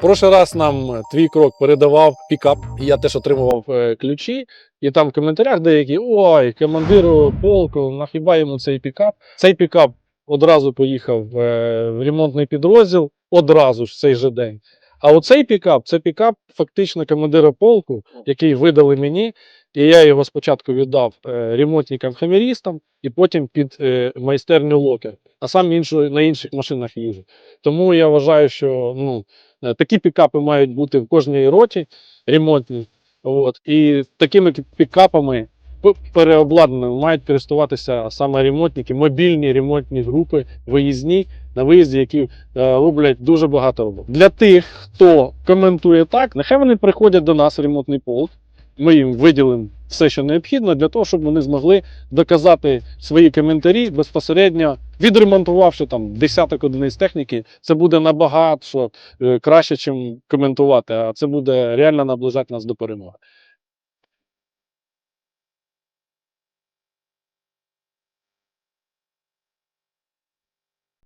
Прошлий раз нам твій крок передавав пікап, і я теж отримував е, ключі. І там в коментарях деякі: ой, командиру полку, нахіба йому цей пікап. Цей пікап одразу поїхав е, в ремонтний підрозділ, одразу ж в цей же день. А оцей пікап це пікап фактично командира полку, який видали мені. І я його спочатку віддав е, ремонтникам-хамерістам, і потім під е, майстерню локер. А сам іншу, на інших машинах їжджу. Тому я вважаю, що ну, Е, Такі пікапи мають бути в кожній роті ремонтні. От. І такими пікапами переобладнаними мають користуватися саме ремонтники, мобільні ремонтні групи, виїзні на виїзді, які е, роблять дуже багато роботи. Для тих, хто коментує так, нехай вони приходять до нас в ремонтний полк. Ми їм виділимо все, що необхідно, для того, щоб вони змогли доказати свої коментарі безпосередньо, відремонтувавши там десяток одиниць техніки, це буде набагато е, краще, ніж коментувати, а це буде реально наближати нас до перемоги.